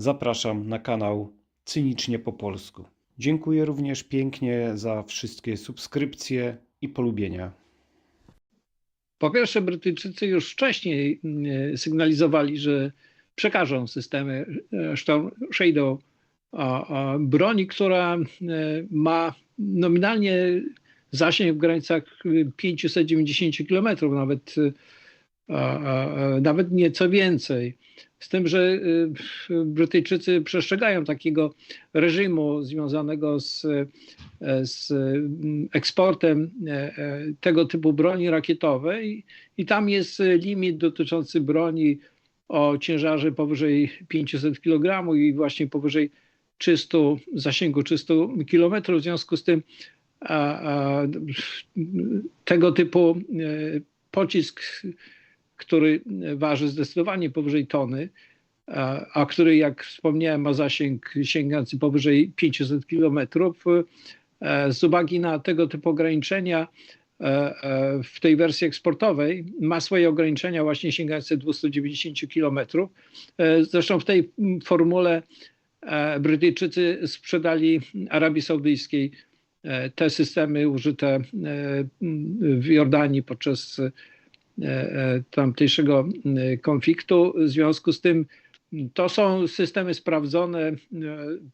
zapraszam na kanał Cynicznie po polsku. Dziękuję również pięknie za wszystkie subskrypcje i polubienia. Po pierwsze, Brytyjczycy już wcześniej e, sygnalizowali, że przekażą systemy e, Shadow broni, która e, ma nominalnie zasięg w granicach 590 km, nawet, nawet nieco więcej. Z tym, że Brytyjczycy przestrzegają takiego reżimu związanego z, z eksportem tego typu broni rakietowej i tam jest limit dotyczący broni o ciężarze powyżej 500 kg i właśnie powyżej 300, zasięgu 300 km. W związku z tym tego typu pocisk, który waży zdecydowanie powyżej tony, a, który, jak wspomniałem, ma zasięg sięgający powyżej 500 km, z uwagi na tego typu ograniczenia w tej wersji eksportowej ma swoje ograniczenia właśnie sięgające 290 km. Zresztą w tej formule Brytyjczycy sprzedali Arabii Saudyjskiej te systemy użyte w Jordanii podczas tamtejszego konfliktu. W związku z tym to są systemy sprawdzone.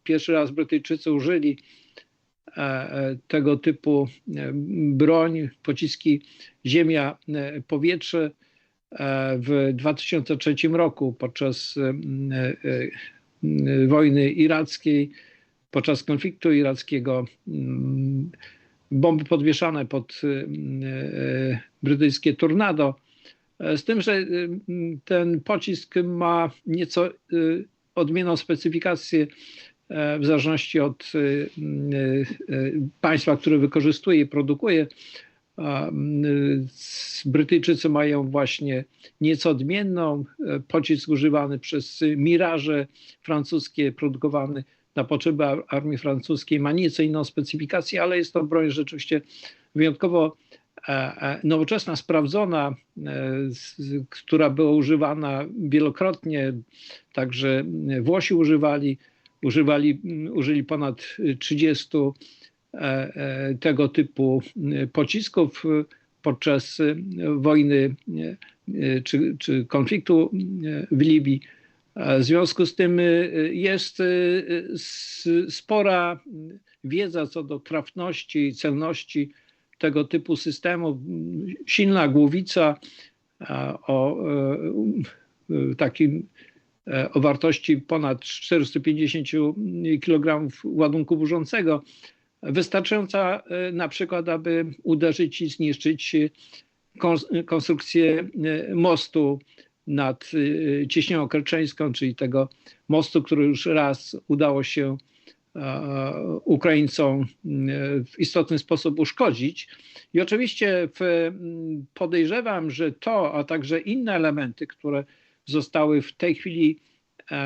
Pierwszy raz Brytyjczycy użyli tego typu broń, pociski ziemia-powietrze w 2003 roku podczas wojny irackiej, podczas konfliktu irackiego. Bomby podwieszane pod brytyjskie tornado. Z tym, że ten pocisk ma nieco odmienną specyfikację w zależności od państwa, które wykorzystuje i produkuje. Brytyjczycy mają właśnie nieco odmienną pocisk używany przez Mirage francuskie, produkowany na potrzeby armii francuskiej, ma nieco inną specyfikację, ale jest to broń rzeczywiście wyjątkowo nowoczesna, sprawdzona, która była używana wielokrotnie, także Włosi używali, używali, użyli ponad 30 tego typu pocisków podczas wojny czy, czy konfliktu w Libii. W związku z tym jest spora wiedza co do trafności i celności tego typu systemu. Silna głowica o takim o wartości ponad 450 kg ładunku burzącego, wystarczająca na przykład, aby uderzyć i zniszczyć konstrukcję mostu nad Cieśnią Kerczeńską, czyli tego mostu, który już raz udało się Ukraińcom w istotny sposób uszkodzić. I oczywiście podejrzewam, że to, a także inne elementy, które zostały w tej chwili,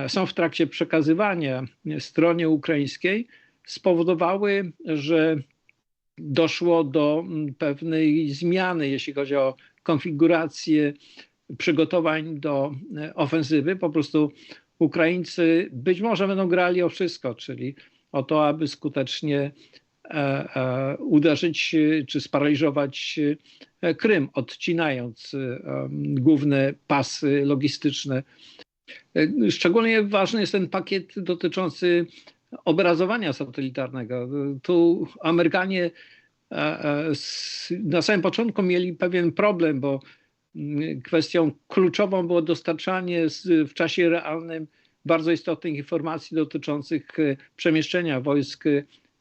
są w trakcie przekazywania stronie ukraińskiej, spowodowały, że doszło do pewnej zmiany, jeśli chodzi o konfigurację przygotowań do ofensywy. Po prostu Ukraińcy być może będą grali o wszystko, czyli o to, aby skutecznie uderzyć czy sparaliżować Krym, odcinając główne pasy logistyczne. Szczególnie ważny jest ten pakiet dotyczący obrazowania satelitarnego. Tu Amerykanie na samym początku mieli pewien problem, bo kwestią kluczową było dostarczanie w czasie realnym bardzo istotnych informacji dotyczących przemieszczenia wojsk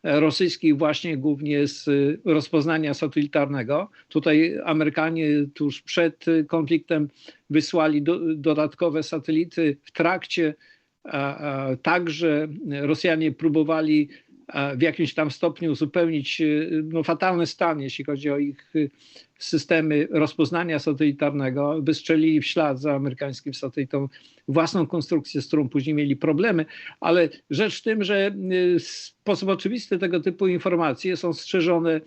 rosyjskich właśnie głównie z rozpoznania satelitarnego. Tutaj Amerykanie tuż przed konfliktem wysłali do, dodatkowe satelity w trakcie. Także Rosjanie próbowali w jakimś tam stopniu uzupełnić no, fatalny stan, jeśli chodzi o ich systemy rozpoznania satelitarnego. Wystrzelili w ślad za amerykańskim satelitą własną konstrukcję, z którą później mieli problemy, ale rzecz w tym, że w sposób oczywisty tego typu informacje są strzeżone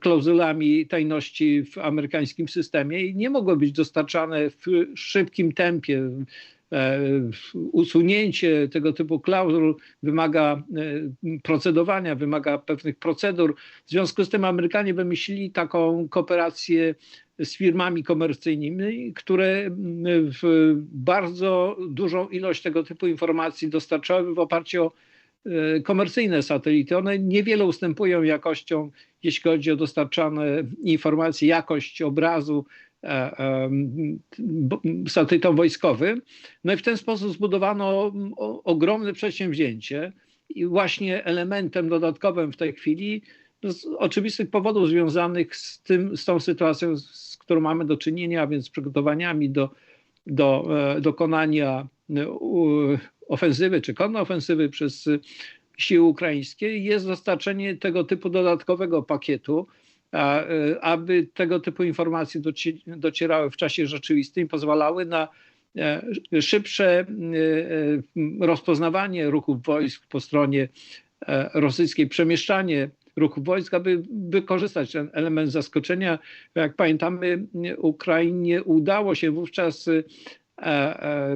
klauzulami tajności w amerykańskim systemie i nie mogły być dostarczane w szybkim tempie usunięcie tego typu klauzul wymaga procedowania, wymaga pewnych procedur. W związku z tym Amerykanie wymyślili taką kooperację z firmami komercyjnymi, które bardzo dużą ilość tego typu informacji dostarczały w oparciu o e, komercyjne satelity. One niewiele ustępują jakością, jeśli chodzi o dostarczane informacje, jakość obrazu e, e, satelitą wojskowym. No i w ten sposób zbudowano ogromne przedsięwzięcie i właśnie elementem dodatkowym w tej chwili z oczywistych powodów związanych z, tym, z tą sytuacją, z którą mamy do czynienia, a więc przygotowaniami do, do e, dokonania e, ofensywy czy kontraofensywy przez siły ukraińskie, jest dostarczenie tego typu dodatkowego pakietu, e, aby tego typu informacje docierały w czasie rzeczywistym, pozwalały na szybsze rozpoznawanie ruchów wojsk po stronie rosyjskiej, przemieszczanie ruchu wojsk, aby wykorzystać ten element zaskoczenia. Jak pamiętamy, Ukrainie udało się wówczas e, e,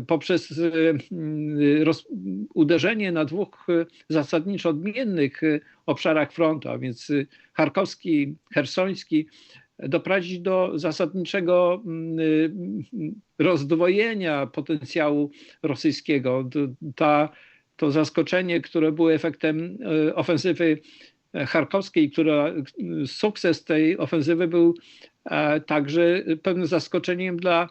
poprzez e, roz, uderzenie na dwóch zasadniczo odmiennych obszarach frontu, a więc charkowski, hersoński, doprowadzić do zasadniczego rozdwojenia potencjału rosyjskiego. Ta, to zaskoczenie, które było efektem ofensywy charkowskiej, która sukces tej ofensywy był e, także pewnym zaskoczeniem dla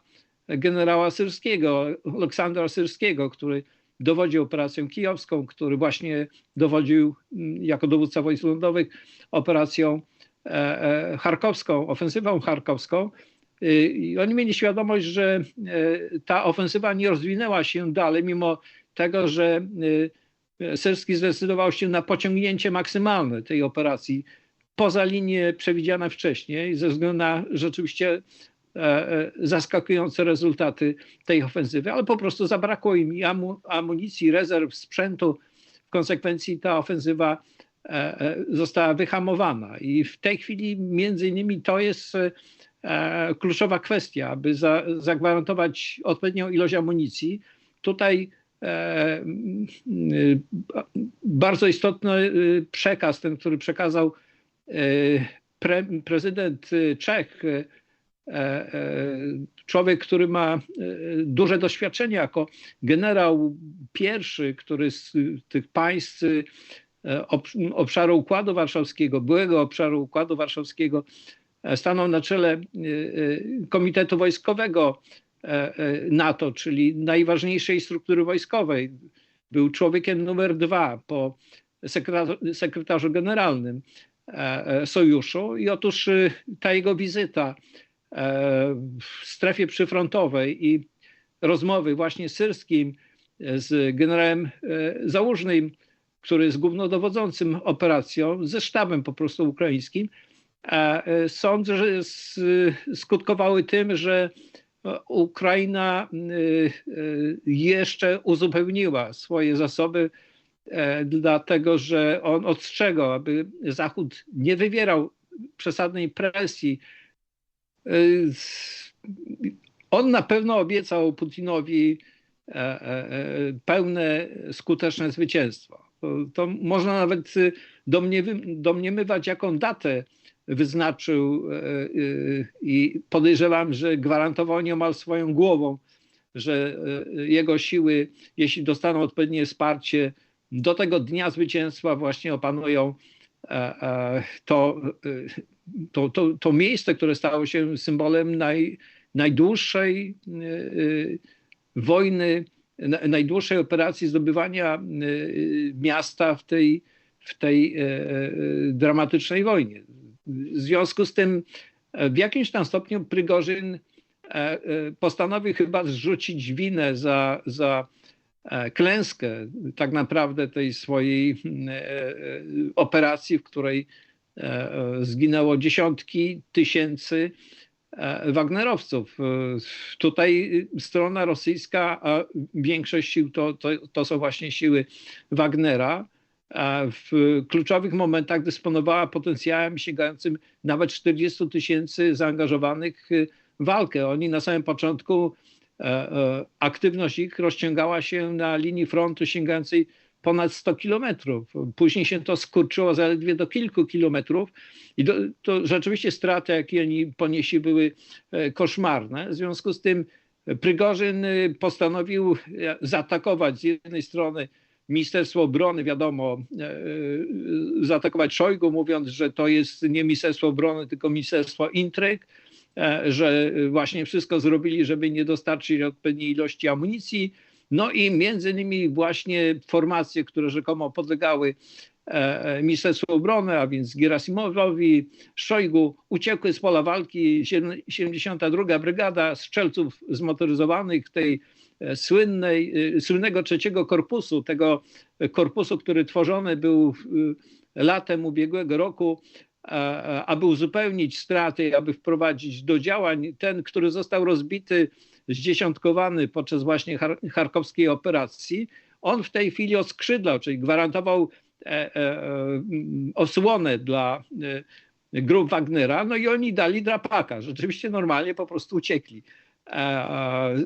generała Syrskiego, Aleksandra Syrskiego, który dowodził operacją kijowską, który właśnie dowodził mm, jako dowódca wojsk lądowych operacją e, e, charkowską, ofensywą charkowską. I oni mieli świadomość, że ta ofensywa nie rozwinęła się dalej, mimo tego, że Syrski zdecydował się na pociągnięcie maksymalne tej operacji poza linię przewidziane wcześniej, ze względu na rzeczywiście e, e, zaskakujące rezultaty tej ofensywy, ale po prostu zabrakło im amunicji, rezerw, sprzętu. W konsekwencji ta ofensywa e, została wyhamowana. I w tej chwili między innymi to jest kluczowa kwestia, aby zagwarantować odpowiednią ilość amunicji. Tutaj E, bardzo istotny y, przekaz, ten, który przekazał e, pre, prezydent Czech, e, człowiek, który ma duże doświadczenie jako generał pierwszy, który z tych państw obszaru Układu Warszawskiego, byłego obszaru Układu Warszawskiego, stanął na czele Komitetu Wojskowego E, e, NATO, czyli najważniejszej struktury wojskowej. Był człowiekiem numer dwa po sekretarzu generalnym e, sojuszu i otóż ta jego wizyta w strefie przyfrontowej i rozmowy właśnie syrskim z generałem Załużnym, który jest głównodowodzącym operacją, ze sztabem po prostu ukraińskim, sądzę, że skutkowały tym, że Ukraina jeszcze uzupełniła swoje zasoby, e, dlatego że on ostrzegał, aby Zachód nie wywierał przesadnej presji. Y, on na pewno obiecał Putinowi e, e, pełne, skuteczne zwycięstwo. To, można nawet domniemywać, jaką datę wyznaczył e, e, i podejrzewam, że gwarantował niemal swoją głową, że e, jego siły, jeśli dostaną odpowiednie wsparcie, do tego dnia zwycięstwa właśnie opanują to, to, to, to miejsce, które stało się symbolem naj, najdłuższej wojny, najdłuższej operacji zdobywania miasta w tej, w tej dramatycznej wojnie. W związku z tym e, w jakimś tam stopniu Prygorzyn e, e, postanowił chyba zrzucić winę za, za klęskę tak naprawdę tej swojej operacji, w której zginęło dziesiątki tysięcy Wagnerowców. Tutaj strona rosyjska, a większość sił to, to, to są właśnie siły Wagnera w kluczowych momentach dysponowała potencjałem sięgającym nawet 40 tysięcy zaangażowanych w walkę. Oni na samym początku aktywność ich rozciągała się na linii frontu sięgającej ponad 100 kilometrów. Później się to skurczyło zaledwie do kilku kilometrów i do, to rzeczywiście straty, jakie oni ponieśli, były koszmarne. W związku z tym Prygorzyn postanowił zaatakować z jednej strony Ministerstwo Obrony, wiadomo, zaatakować Szojgu, mówiąc, że to jest nie Ministerstwo Obrony, tylko Ministerstwo Intryg, że właśnie wszystko zrobili, żeby nie dostarczyć odpowiedniej ilości amunicji. No i między innymi właśnie formacje, które rzekomo podlegały Ministerstwu Obrony, a więc Gerasimowowi, Szojgu, uciekły z pola walki 72. Brygada Strzelców Zmotoryzowanych tej słynnej, słynnego trzeciego korpusu, tego korpusu, który tworzony był latem ubiegłego roku, aby uzupełnić straty, aby wprowadzić do działań ten, który został rozbity, zdziesiątkowany podczas właśnie charkowskiej operacji, on w tej chwili oskrzydlał, czyli gwarantował osłonę dla grup Wagnera, no i oni dali drapaka. Rzeczywiście normalnie po prostu uciekli.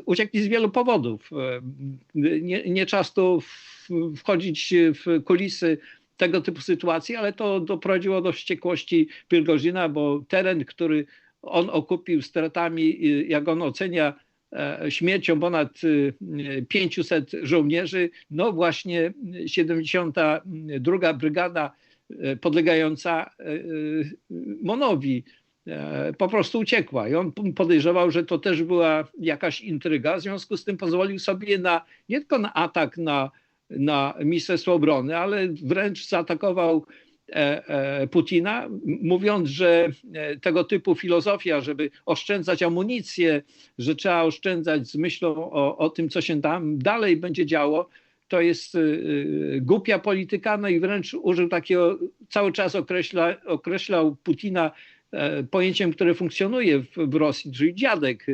Uciekli z wielu powodów. Nie, nie czas tu wchodzić w kulisy tego typu sytuacji, ale to doprowadziło do wściekłości Pilgorzyna, bo teren, który on okupił stratami, jak on ocenia, śmiercią ponad 500 żołnierzy, no właśnie 72. Brygada podlegająca Monowi po prostu uciekła i on podejrzewał, że to też była jakaś intryga, w związku z tym pozwolił sobie na, nie tylko na atak na, na Ministerstwo Obrony, ale wręcz zaatakował Putina, mówiąc, że tego typu filozofia, żeby oszczędzać amunicję, że trzeba oszczędzać z myślą o, o tym, co się tam dalej będzie działo, to jest głupia polityka, no i wręcz użył takiego, cały czas określa, określał Putina pojęciem, które funkcjonuje w, w, Rosji, czyli dziadek.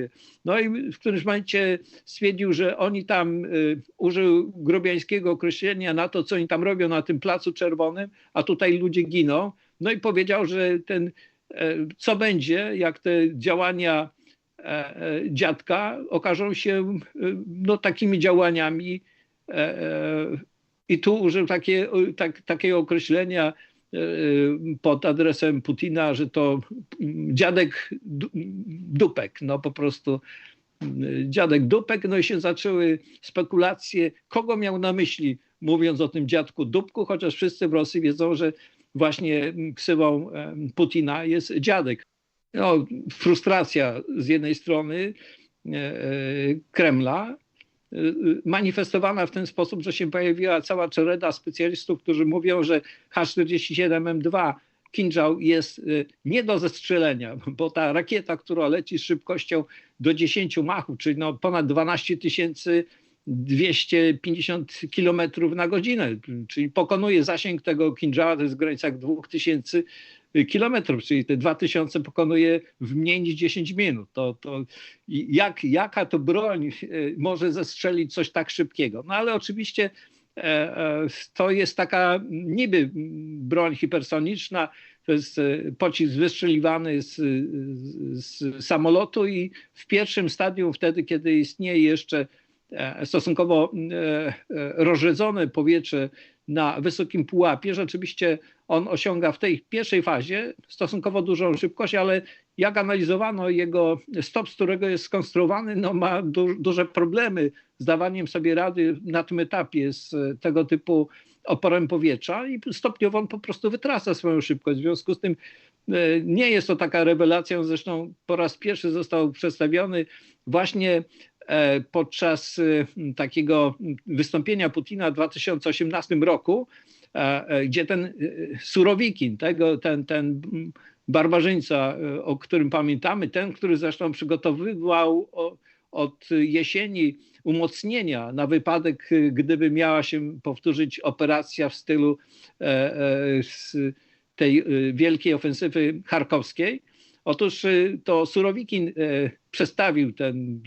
No i w którymś momencie stwierdził, że oni tam użył grubiańskiego określenia na to, co oni tam robią na tym placu czerwonym, a tutaj ludzie giną. No i powiedział, że ten, co będzie, jak te działania dziadka okażą się no, takimi działaniami i tu użył takie, tak, takiego określenia pod adresem Putina, że to dziadek dupek, no po prostu dziadek dupek, no i się zaczęły spekulacje, kogo miał na myśli, mówiąc o tym dziadku dupku, chociaż wszyscy w Rosji wiedzą, że właśnie ksywą Putina jest dziadek. No, frustracja z jednej strony Kremla, manifestowana w ten sposób, że się pojawiła cała czereda specjalistów, którzy mówią, że H-47M2 Kinżał jest nie do zestrzelenia, bo ta rakieta, która leci z szybkością do 10 machów, czyli no ponad 12 250 km na godzinę, czyli pokonuje zasięg tego Kinżała, to jest w granicach 2000 kilometrów, czyli te 2000 pokonuje w mniej niż 10 minut. To, to jak, jaka to broń może zestrzelić coś tak szybkiego? No ale oczywiście to jest taka niby broń hipersoniczna, to jest pocisk wystrzeliwany z, z samolotu i w pierwszym stadium, wtedy kiedy istnieje jeszcze stosunkowo rozrzedzone powietrze na wysokim pułapie, rzeczywiście on osiąga w tej pierwszej fazie stosunkowo dużą szybkość, ale jak analizowano jego stop, z którego jest skonstruowany, no ma du duże problemy z dawaniem sobie rady na tym etapie z tego typu oporem powietrza i stopniowo on po prostu wytrasa swoją szybkość. W związku z tym nie jest to taka rewelacja, zresztą po raz pierwszy został przedstawiony właśnie podczas takiego wystąpienia Putina w 2018 roku, gdzie ten Surowikin, tego, ten, ten barbarzyńca, o którym pamiętamy, ten, który zresztą przygotowywał od jesieni umocnienia na wypadek, gdyby miała się powtórzyć operacja w stylu tej wielkiej ofensywy charkowskiej. Otóż to Surowikin przestawił ten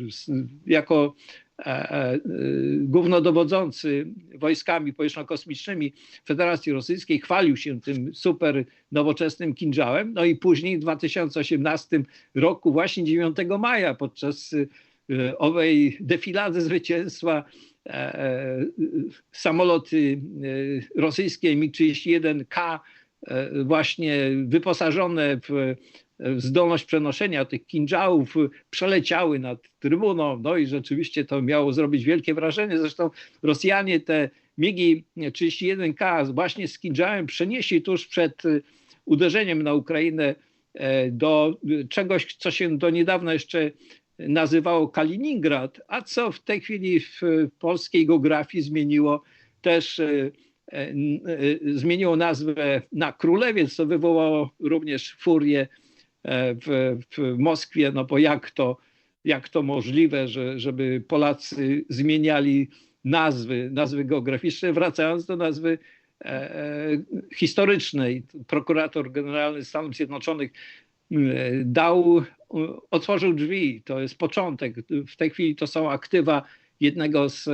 jako głównodowodzący wojskami powietrzno-kosmicznymi Federacji Rosyjskiej chwalił się tym super nowoczesnym kinżałem. No i później w 2018 roku, właśnie 9 maja, podczas e, owej defilady zwycięstwa samoloty rosyjskie MiG-31K właśnie wyposażone w zdolność przenoszenia tych kinżałów przeleciały nad trybuną, no i rzeczywiście to miało zrobić wielkie wrażenie. Zresztą Rosjanie te MIGI 31K właśnie z kinżałem przenieśli tuż przed uderzeniem na Ukrainę e, do czegoś, co się do niedawna jeszcze nazywało Kaliningrad, a co w tej chwili w polskiej geografii zmieniło też e, e, zmieniło nazwę na Królewiec, co wywołało również furię w, w Moskwie, no bo jak to, jak to możliwe, że, żeby Polacy zmieniali nazwy, nazwy geograficzne, wracając do nazwy e, e, historycznej. Prokurator Generalny Stanów Zjednoczonych dał, otworzył drzwi, to jest początek. W tej chwili to są aktywa jednego z,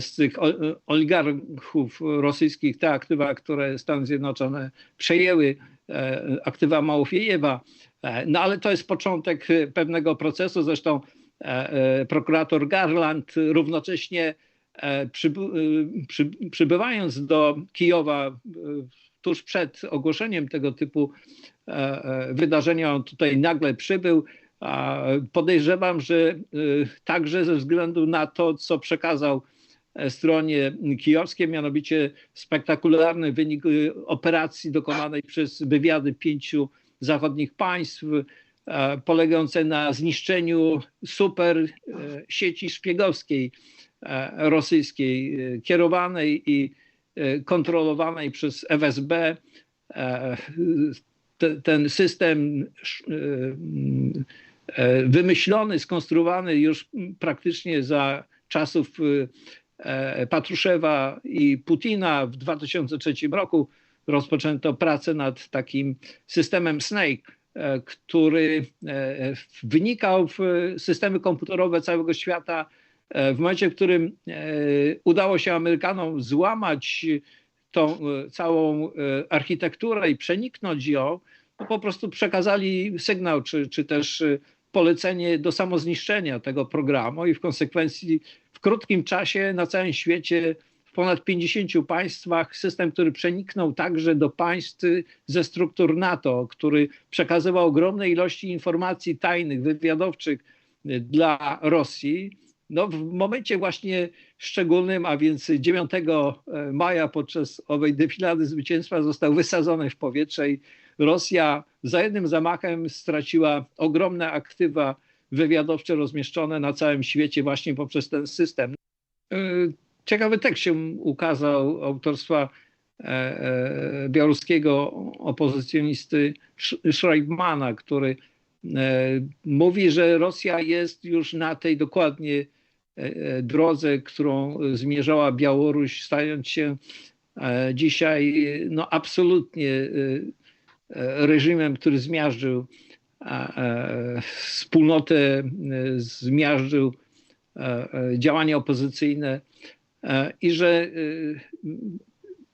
z tych oligarchów rosyjskich, te aktywa, które Stany Zjednoczone przejęły, e, aktywa Małofiejewa. No ale to jest początek pewnego procesu. Zresztą prokurator Garland równocześnie E, e, przy, przybywając do Kijowa e, tuż przed ogłoszeniem tego typu wydarzenia, on tutaj nagle przybył. Podejrzewam, że także ze względu na to, co przekazał stronie kijowskiej, mianowicie spektakularny wynik operacji dokonanej przez wywiady pięciu zachodnich państw, polegającej na zniszczeniu super sieci szpiegowskiej E, rosyjskiej, e, kierowanej i e, kontrolowanej przez FSB. Ten system wymyślony, skonstruowany już praktycznie za czasów Patruszewa i Putina. W 2003 roku rozpoczęto pracę nad takim systemem Snake, który wynikał w systemy komputerowe całego świata E, w momencie, w którym e, udało się Amerykanom złamać tą e, całą architekturę i przeniknąć ją, to po prostu przekazali sygnał, czy, czy też polecenie do samozniszczenia tego programu i w konsekwencji w krótkim czasie na całym świecie w ponad 50 państwach system, który przeniknął także do państw ze struktur NATO, który przekazywał ogromne ilości informacji tajnych, wywiadowczych dla Rosji, no, w momencie właśnie szczególnym, a więc 9 e, maja podczas owej defilady zwycięstwa został wysadzony w powietrze i Rosja za jednym zamachem straciła ogromne aktywa wywiadowcze rozmieszczone na całym świecie właśnie poprzez ten system. E, ciekawy tekst się ukazał autorstwa e, białoruskiego opozycjonisty Schreibmana, który mówi, że Rosja jest już na tej dokładnie E, e, drodze, którą zmierzała Białoruś, stając się e, dzisiaj no, absolutnie reżimem, który zmiażdżył wspólnotę, zmiażdżył działania opozycyjne i że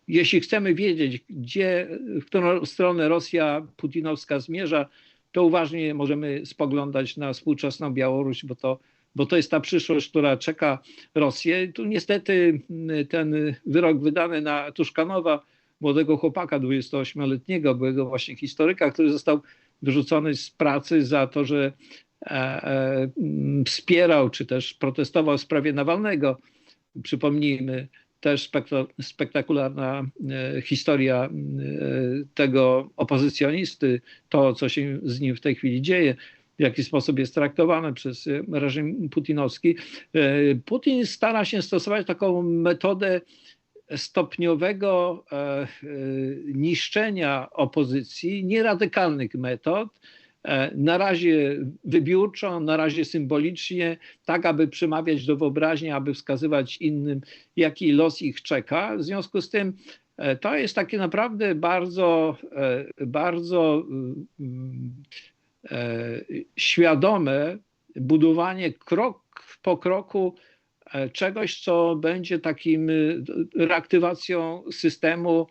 jeśli chcemy wiedzieć, gdzie, w którą stronę Rosja putinowska zmierza, to uważnie możemy spoglądać na współczesną Białoruś, bo to bo to jest ta przyszłość, która czeka Rosję. Tu niestety ten wyrok wydany na Tuszkanowa, młodego chłopaka 28-letniego, byłego właśnie historyka, który został wyrzucony z pracy za to, że e, e, wspierał czy też protestował w sprawie Nawalnego. Przypomnijmy, też spektakularna e, historia tego opozycjonisty, to co się z nim w tej chwili dzieje w jaki sposób jest traktowany przez e, reżim putinowski. E, Putin stara się stosować taką metodę stopniowego e, niszczenia opozycji, nieradykalnych metod, na razie wybiórczo, na razie symbolicznie, tak aby przemawiać do wyobraźni, aby wskazywać innym, jaki los ich czeka. W związku z tym to jest takie naprawdę bardzo, bardzo E, świadome budowanie krok po kroku e, czegoś, co będzie takim e, reaktywacją systemu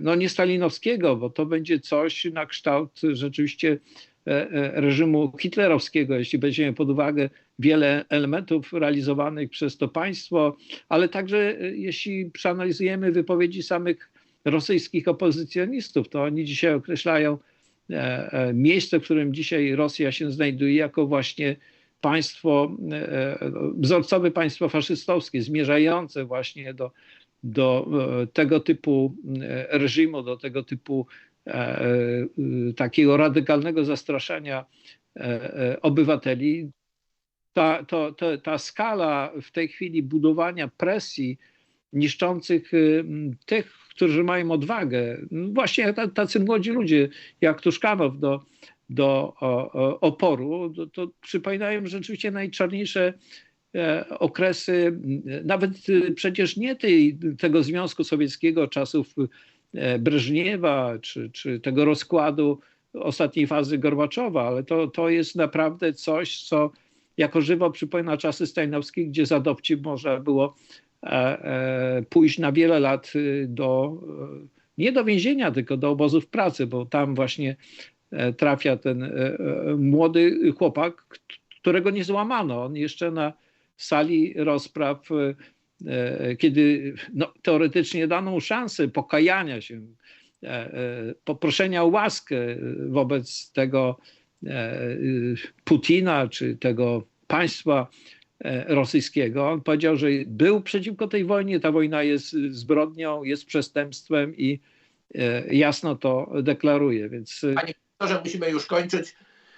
no nie stalinowskiego, bo to będzie coś na kształt rzeczywiście e, e, reżimu hitlerowskiego, jeśli weźmiemy pod uwagę wiele elementów realizowanych przez to państwo, ale także e, jeśli przeanalizujemy wypowiedzi samych rosyjskich opozycjonistów, to oni dzisiaj określają e, e, miejsce, w którym dzisiaj Rosja się znajduje, jako właśnie państwo, e, e, wzorcowe państwo faszystowskie, zmierzające właśnie do, do e, tego typu e, reżimu, do tego typu takiego radykalnego zastraszania obywateli. Ta, to, to, ta skala w tej chwili budowania presji niszczących tych, którzy mają odwagę, właśnie ta- tacy młodzi ludzie jak Tuszkanow do, do oporu, to, to przypominają rzeczywiście najczarniejsze e, okresy, nawet y, przecież nie tej, tego Związku Sowieckiego, czasów e, Breżniewa, czy, czy tego rozkładu ostatniej fazy Gorbaczowa, ale to, to jest naprawdę coś, co jako żywo przypomina czasy stajnowskie, gdzie za dowcip można było e, pójść na wiele lat y, do, nie do więzienia, tylko do obozów pracy, bo tam właśnie trafia ten e, e, młody chłopak, którego nie złamano. On jeszcze na sali rozpraw, e, e, kiedy no, teoretycznie dano mu szansę pokajania się, e, e, poproszenia o łaskę wobec tego e, Putina czy tego państwa e, rosyjskiego. On powiedział, że był przeciwko tej wojnie, ta wojna jest zbrodnią, jest przestępstwem i e, jasno to deklaruje. Więc e, Panie profesorze, musimy już kończyć.